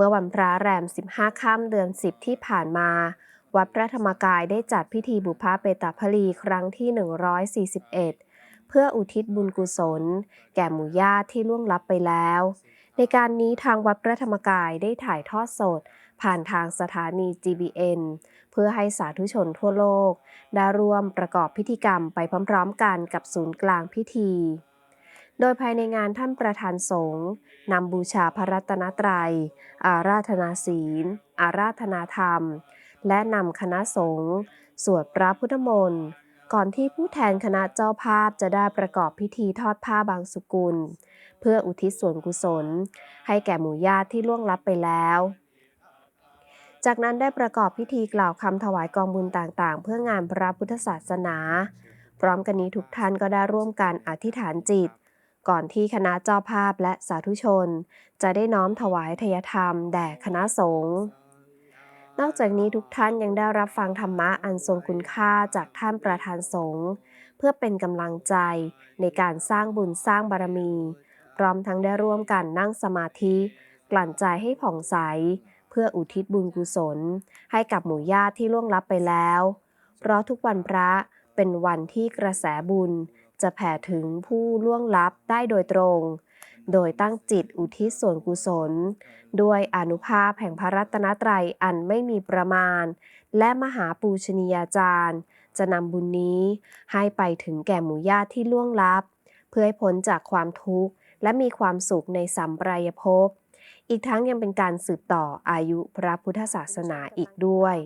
เมื่อวันพระแรม 15 ค่ำเดือน 10 ที่ผ่านมา วัดพระธรรมกายได้จัดพิธีบุพเพตพลีครั้งที่ 141 เพื่ออุทิศบุญกุศล แก่หมู่ญาติที่ล่วงลับไปแล้ว ในการนี้ทางวัดพระธรรมกายได้ถ่ายทอดสด ผ่านทางสถานี GBN เพื่อให้สาธุชนทั่วโลก ได้ร่วมประกอบพิธีกรรมไปพร้อมๆกันกับศูนย์กลางพิธี โดยภายในงานท่านประธานสงฆ์นำบูชาพระรัตนตรัย อาราธนาศีล อาราธนาธรรม และนำคณะสงฆ์สวดพระพุทธมนต์ ก่อนที่ผู้แทนคณะเจ้าภาพจะได้ประกอบพิธีทอดผ้าบางสุกุล เพื่ออุทิศส่วนกุศล ให้แก่หมู่ญาติที่ล่วงลับไปแล้ว จากนั้นได้ประกอบพิธีกล่าวคำถวายกองบุญต่างๆ เพื่องานพระพุทธศาสนา พร้อมกันนี้ทุกท่านก็ได้ร่วมกันอธิษฐานจิต ก่อนที่คณะเจ้าภาพและสาธุชน จะได้น้อมถวายทยธรรมแด่คณะสงฆ์นอกจากนี้ทุกท่านยังได้รับฟังธรรมะอันทรงคุณค่าจากท่านประธานสงฆ์เพื่อเป็นกำลังใจในการสร้างบุญสร้างบารมี พร้อมทั้งได้ร่วมกันนั่งสมาธิ กลั่นใจให้ผ่องใส เพื่ออุทิศบุญกุศล ให้กับหมู่ญาติที่ล่วงลับไปแล้ว เพราะทุกวันพระเป็นวันที่กระแสบุญ จะแผ่ถึงผู้ล่วงลับได้โดยตรง โดยตั้งจิตอุทิศส่วนกุศล ด้วยอนุภาพแห่งพระรัตนตรัยอันไม่มีประมาณ และมหาปูชนียาจารย์ จะนำบุญนี้ให้ไปถึงแก่หมู่ญาติที่ล่วงลับ เพื่อให้พ้นจากความทุกข์และมีความสุขในสัมปรายภพ อีกทั้งยังเป็นการสืบต่ออายุพระพุทธศาสนาอีกด้วย